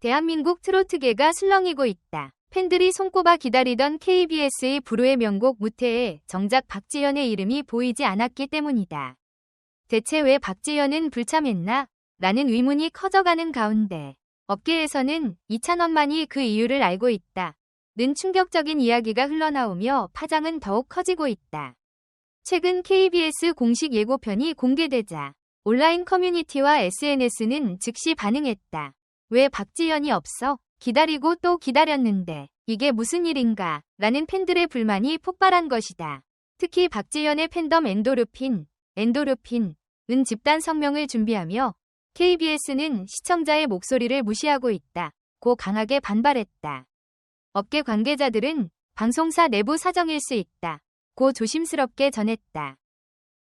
대한민국 트로트계가 술렁이고 있다. 팬들이 손꼽아 기다리던 KBS의 불후의 명곡 무태에 정작 박지현의 이름이 보이지 않았기 때문이다. 대체 왜 박지현은 불참했나? 라는 의문이 커져가는 가운데 업계에서는 이찬원만이 그 이유를 알고 있다. 는 충격적인 이야기가 흘러나오며 파장은 더욱 커지고 있다. 최근 KBS 공식 예고편이 공개되자 온라인 커뮤니티와 SNS는 즉시 반응했다. 왜 박지현이 없어? 기다리고 또 기다렸는데 이게 무슨 일인가? 라는 팬들의 불만이 폭발한 것이다. 특히 박지현의 팬덤 엔도르핀, 엔도르핀, 은 집단 성명을 준비하며 KBS는 시청자의 목소리를 무시하고 있다. 고 강하게 반발했다. 업계 관계자들은 방송사 내부 사정일 수 있다. 고 조심스럽게 전했다.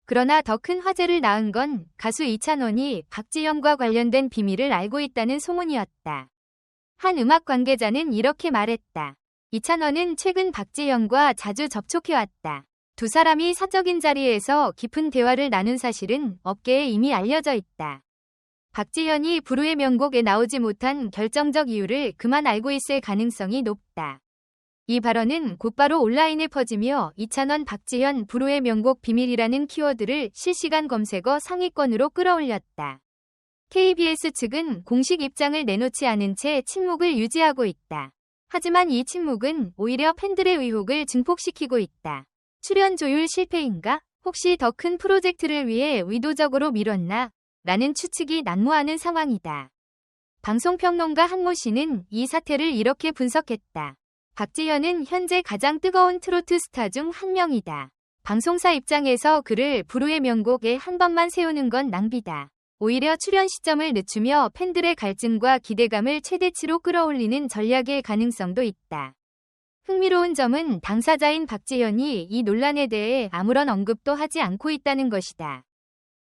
그러나 더 큰 화제를 낳은 건 가수 이찬원이 박지현과 관련된 비밀을 알고 있다는 소문이었다. 한 음악 관계자는 이렇게 말했다. 이찬원은 최근 박지현과 자주 접촉해왔다. 두 사람이 사적인 자리에서 깊은 대화를 나눈 사실은 업계에 이미 알려져 있다. 박지현이 불후의 명곡에 나오지 못한 결정적 이유를 그만 알고 있을 가능성이 높다. 이 발언은 곧바로 온라인에 퍼지며 이찬원 박지현 불후의 명곡 비밀이라는 키워드를 실시간 검색어 상위권으로 끌어올렸다. KBS 측은 공식 입장을 내놓지 않은 채 침묵을 유지하고 있다. 하지만 이 침묵은 오히려 팬들의 의혹을 증폭시키고 있다. 출연 조율 실패인가? 혹시 더 큰 프로젝트를 위해 의도적으로 미뤘나? 라는 추측이 난무하는 상황이다. 방송평론가 한모 씨는 이 사태를 이렇게 분석했다. 박지현은 현재 가장 뜨거운 트로트 스타 중 한 명이다. 방송사 입장에서 그를 불후의 명곡에 한 번만 세우는 건 낭비다. 오히려 출연 시점을 늦추며 팬들의 갈증과 기대감을 최대치로 끌어올리는 전략의 가능성도 있다. 흥미로운 점은 당사자인 박지현이 이 논란에 대해 아무런 언급도 하지 않고 있다는 것이다.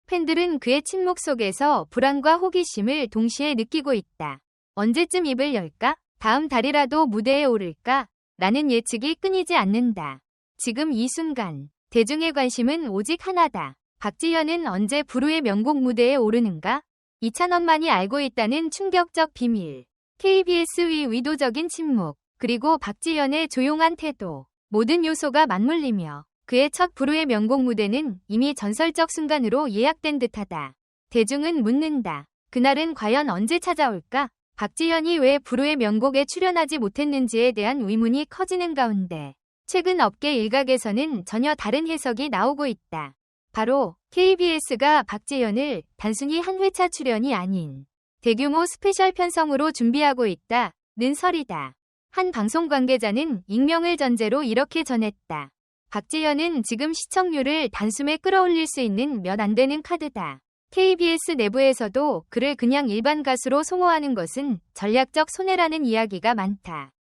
팬들은 그의 침묵 속에서 불안과 호기심을 동시에 느끼고 있다. 언제쯤 입을 열까? 다음 달이라도 무대에 오를까? 라는 예측이 끊이지 않는다. 지금 이 순간, 대중의 관심은 오직 하나다. 박지현은 언제 불후의 명곡 무대에 오르는가? 이찬원만이 알고 있다는 충격적 비밀. KBS의 의도적인 침묵, 그리고 박지현의 조용한 태도. 모든 요소가 맞물리며 그의 첫 불후의 명곡 무대는 이미 전설적 순간으로 예약된 듯하다. 대중은 묻는다. 그날은 과연 언제 찾아올까? 박지현이 왜 불후의 명곡에 출연하지 못했는지에 대한 의문이 커지는 가운데 최근 업계 일각에서는 전혀 다른 해석이 나오고 있다. 바로 KBS가 박지현을 단순히 한 회차 출연이 아닌 대규모 스페셜 편성으로 준비하고 있다 는 설이다. 한 방송 관계자는 익명을 전제로 이렇게 전했다. 박지현은 지금 시청률을 단숨에 끌어올릴 수 있는 몇 안 되는 카드다. KBS 내부에서도 그를 그냥 일반 가수로 송호하는 것은 전략적 손해라는 이야기가 많다.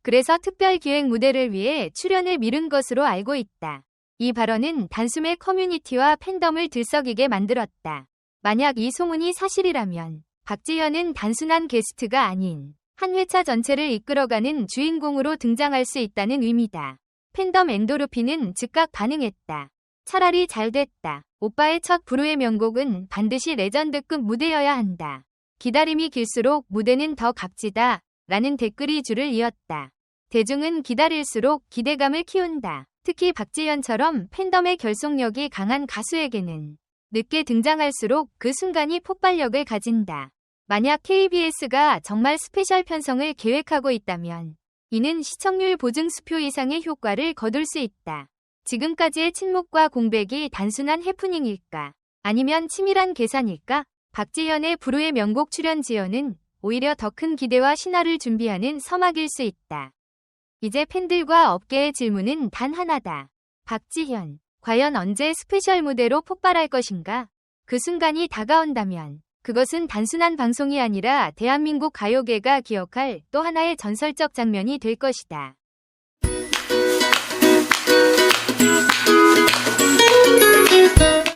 그래서 특별 기획 무대를 위해 출연을 미룬 것으로 알고 있다. 이 발언은 단숨에 커뮤니티와 팬덤을 들썩이게 만들었다. 만약 이 소문이 사실이라면 박지현은 단순한 게스트가 아닌 한 회차 전체를 이끌어가는 주인공으로 등장할 수 있다는 의미다. 팬덤 엔도르핀은 즉각 반응했다. 차라리 잘 됐다. 오빠의 첫 불후의 명곡은 반드시 레전드급 무대여야 한다. 기다림이 길수록 무대는 더 값지다. 라는 댓글이 줄을 이었다. 대중은 기다릴수록 기대감을 키운다. 특히 박지현처럼 팬덤의 결속력이 강한 가수에게는 늦게 등장할수록 그 순간이 폭발력을 가진다. 만약 KBS가 정말 스페셜 편성을 계획하고 있다면 이는 시청률 보증 수표 이상의 효과를 거둘 수 있다. 지금까지의 침묵과 공백이 단순한 해프닝일까? 아니면 치밀한 계산일까? 박지현의 불후의 명곡 출연 지연은 오히려 더 큰 기대와 신화를 준비하는 서막일 수 있다. 이제 팬들과 업계의 질문은 단 하나다. 박지현, 과연 언제 스페셜 무대로 폭발할 것인가? 그 순간이 다가온다면 그것은 단순한 방송이 아니라 대한민국 가요계가 기억할 또 하나의 전설적 장면이 될 것이다.